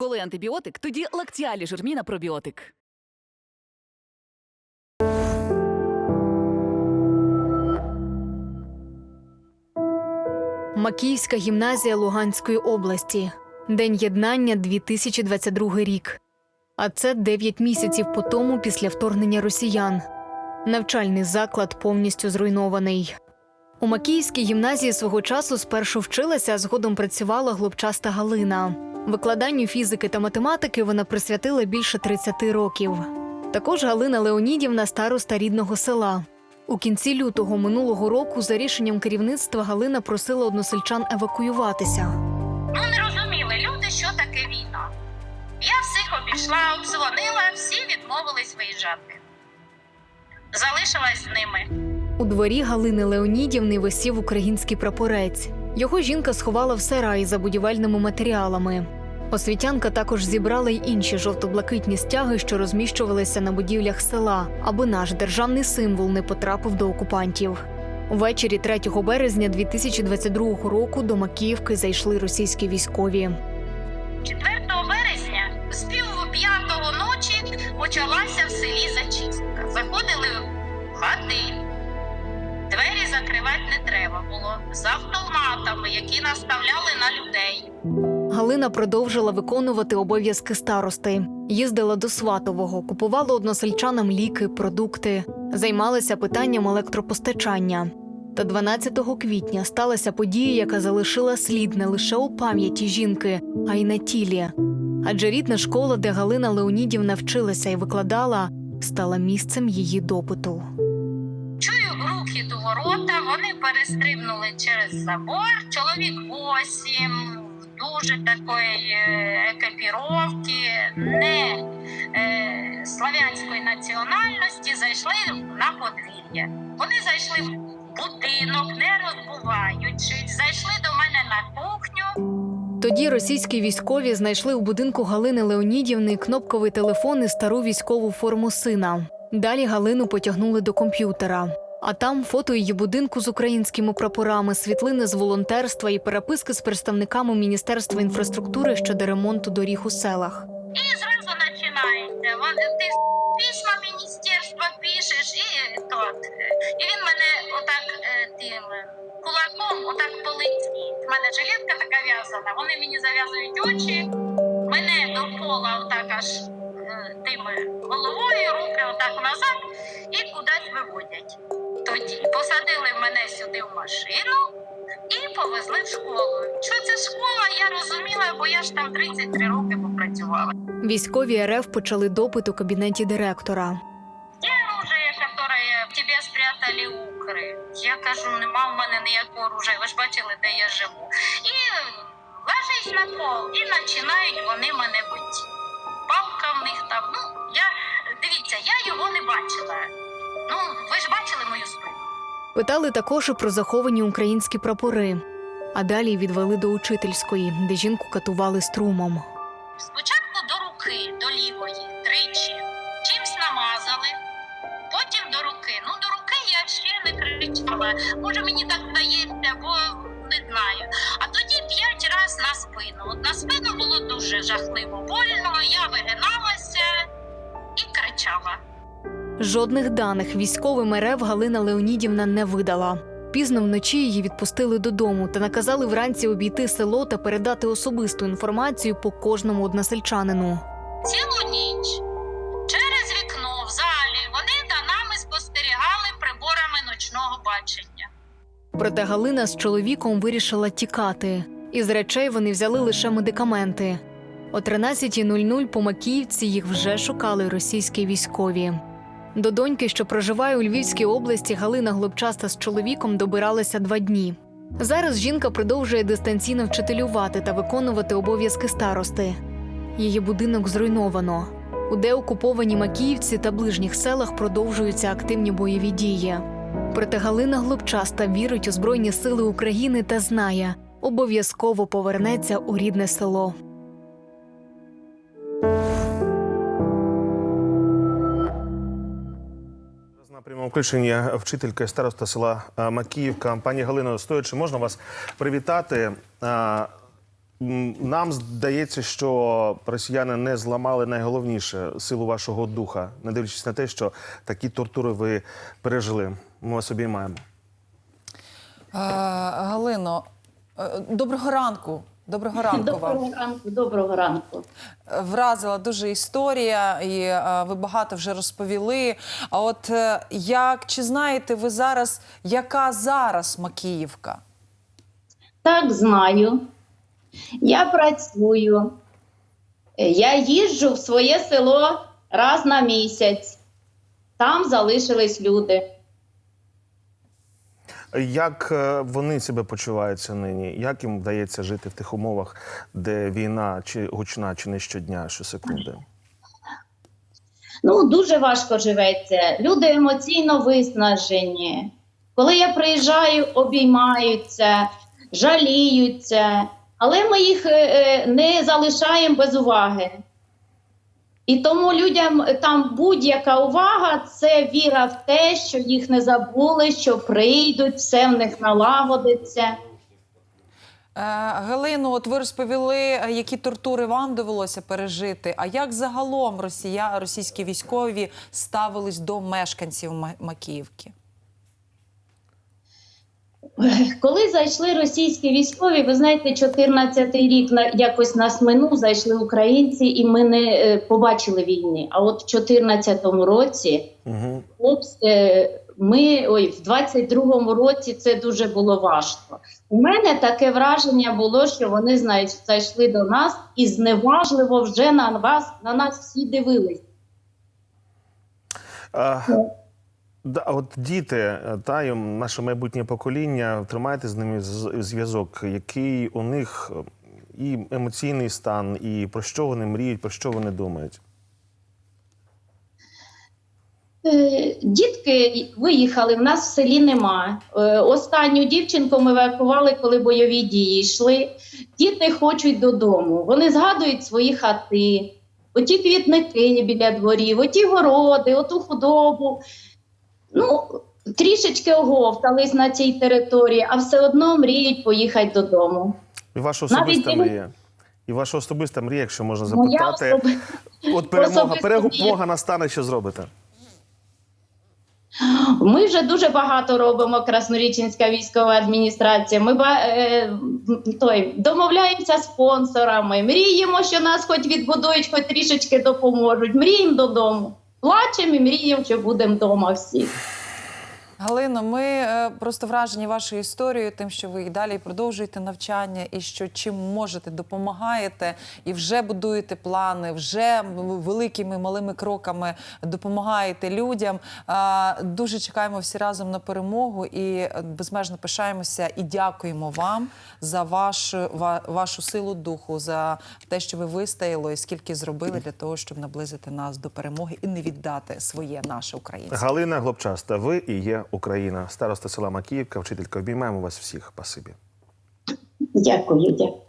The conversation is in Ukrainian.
Коли антибіотик, тоді лактіалі жирміна пробіотик. Макіївська гімназія Луганської області. День єднання 2022 рік. А це 9 місяців по тому після вторгнення росіян. Навчальний заклад повністю зруйнований. У Макіївській гімназії свого часу спершу вчилася, а згодом працювала глупчаста Галина. Викладанню фізики та математики вона присвятила більше 30 років. Також Галина Леонідівна староста рідного села. У кінці лютого минулого року, за рішенням керівництва, Галина просила односельчан евакуюватися. Ну не розуміли люди, що таке війна. Я всіх обійшла, обдзвонила, всі відмовились виїжджати. Залишилась з ними. У дворі Галини Леонідівни висів український прапорець. Його жінка сховала в сараї за будівельними матеріалами. Освітянка також зібрала й інші жовто-блакитні стяги, що розміщувалися на будівлях села, аби наш державний символ не потрапив до окупантів. Увечері 3 березня 2022 року до Макіївки зайшли російські військові. 4 березня з пів п'ятого ночі почалася в селі зачистка. Заходили закривати не треба було з автоматами, які наставляли на людей. Галина продовжила виконувати обов'язки старости. Їздила до Сватового, купувала односельчанам ліки, продукти, займалася питанням електропостачання. Та 12 квітня сталася подія, яка залишила слід не лише у пам'яті жінки, а й на тілі. Адже рідна школа, де Галина Леонідівна вчилася і викладала, стала місцем її допиту. До ворота, вони перестрибнули через забор. Чоловік восім, дуже такої е, екіпіровки, не е, славянської національності, зайшли на подвір'я. Вони зайшли в будинок, не розбуваючись, зайшли до мене на кухню. Тоді російські військові знайшли у будинку Галини Леонідівни кнопковий телефон і стару військову форму сина. Далі Галину потягнули до комп'ютера. А там фото її будинку з українськими прапорами, світлини з волонтерства і переписки з представниками Міністерства інфраструктури щодо ремонту доріг у селах. І зразу починається. Вон- Ти письма міністерства пишеш, і тот. І він мене отак е, тим е, кулаком отак по. У мене жилетка така в'язана. Вони мені зав'язують очі, мене до пола отак аж е, тим е, головою, руки отак назад і кудись виводять. Тоді посадили мене сюди в машину. І повезли в школу. Що це школа, я розуміла, бо я ж там 33 роки попрацювала. Військові РФ почали допит у кабінеті директора. Те оружие, в тебе спрятали укри. Я кажу, нема в мене ніякого оружия. Ви ж бачили, де я живу. І ложись на пол, і починають вони мене бити. Палка в них там. Ну, я дивіться, я його не бачила. Ну, ви ж бачили мою спину. Питали також і про заховані українські прапори. А далі відвели до учительської, де жінку катували струмом. Спочатку до руки, до лівої, тричі. Чимсь намазали, потім до руки. Ну, до руки я ще не кричала. Може, мені так здається, бо не знаю. А тоді п'ять разів на спину. От на спину було дуже жахливо больно, я вигиналася і кричала. Жодних даних військовим РФ Галина Леонідівна не видала. Пізно вночі її відпустили додому та наказали вранці обійти село та передати особисту інформацію по кожному односельчанину. Цілу ніч через вікно в залі вони за нами спостерігали приборами ночного бачення. Проте Галина з чоловіком вирішила тікати. Із речей вони взяли лише медикаменти. О 13.00 по Макіївці їх вже шукали російські військові. До доньки, що проживає у Львівській області, Галина Глобчаста з чоловіком добиралася два дні. Зараз жінка продовжує дистанційно вчителювати та виконувати обов'язки старости. Її будинок зруйновано. У деокупованій Макіївці та ближніх селах продовжуються активні бойові дії. Проте Галина Глобчаста вірить у Збройні Сили України та знає, обов'язково повернеться у рідне село. На прямому включенні вчителька староста села е, Макіївка. Пані Галино, стоячи, можна вас привітати. Е, нам здається, що росіяни не зламали найголовніше силу вашого духа, не дивлячись на те, що такі тортури ви пережили. Ми вас обіймаємо. Е, Галино, доброго ранку. Доброго ранку вам. Доброго ранку, доброго ранку. Вразила дуже історія, і е, ви багато вже розповіли. А от е, як чи знаєте ви зараз, яка зараз Макіївка? Так, знаю. Я працюю. Я їжджу в своє село раз на місяць. Там залишились люди. Як е, вони себе почуваються нині? Як їм вдається жити в тих умовах, де війна чи гучна, чи не щодня, щосекунди? Ну, дуже важко живеться. Люди емоційно виснажені. Коли я приїжджаю, обіймаються, жаліються, але ми їх е, е, не залишаємо без уваги. І тому людям там будь-яка увага це віра в те, що їх не забули, що прийдуть, все в них налагодиться. Галину, от ви розповіли, е, які тортури вам довелося пережити. А як загалом росія, російські військові ставились до мешканців Ма- Макіївки? Коли зайшли російські військові, ви знаєте, 14-й рік якось нас минув, зайшли українці, і ми не е, побачили війни. А от в 14-му році, Угу. хлопці, е, ми ой, в 22-му році це дуже було важко. У мене таке враження було, що вони знають, зайшли до нас і зневажливо вже на вас на нас всі дивились. А, да, от діти, е, та й наше майбутнє покоління, тримайте з ними зв'язок, який у них е, і емоційний стан, і про що вони мріють, про що вони думають. Е, Дітки виїхали, в нас в селі нема. Останню дівчинку ми евакували, коли бойові дії йшли. Діти хочуть додому. Вони згадують свої хати, оті квітники біля дворів, оті городи, оту худобу. Ну, трішечки оговтались на цій території, а все одно мріють поїхати додому. І ваша особиста диві- мрія. І ваша особиста мрія, якщо можна запитати. особи- От перемога, перемога настане, що зробите? Ми вже дуже багато робимо Красноріченська військова адміністрація. Ми е, той, домовляємося з спонсорами, мріємо, що нас хоч відбудують, хоч трішечки допоможуть. Мріємо додому. Плачемо і мріємо, що будемо вдома всі. Галино, ми е, просто вражені вашою історією, тим, що ви і далі продовжуєте навчання, і що чим можете, допомагаєте, і вже будуєте плани, вже великими малими кроками допомагаєте людям. Дуже чекаємо всі разом на перемогу і е, безмежно пишаємося і дякуємо вам за вашу, вашу силу духу, за те, що ви вистояли, і скільки зробили для того, щоб наблизити нас до перемоги і не віддати своє наше українське. Галина Глобчаста, ви і є Україна, староста села Макіївка, вчителька. Обіймаємо вас всіх. Спасибі. Дякую, дякую.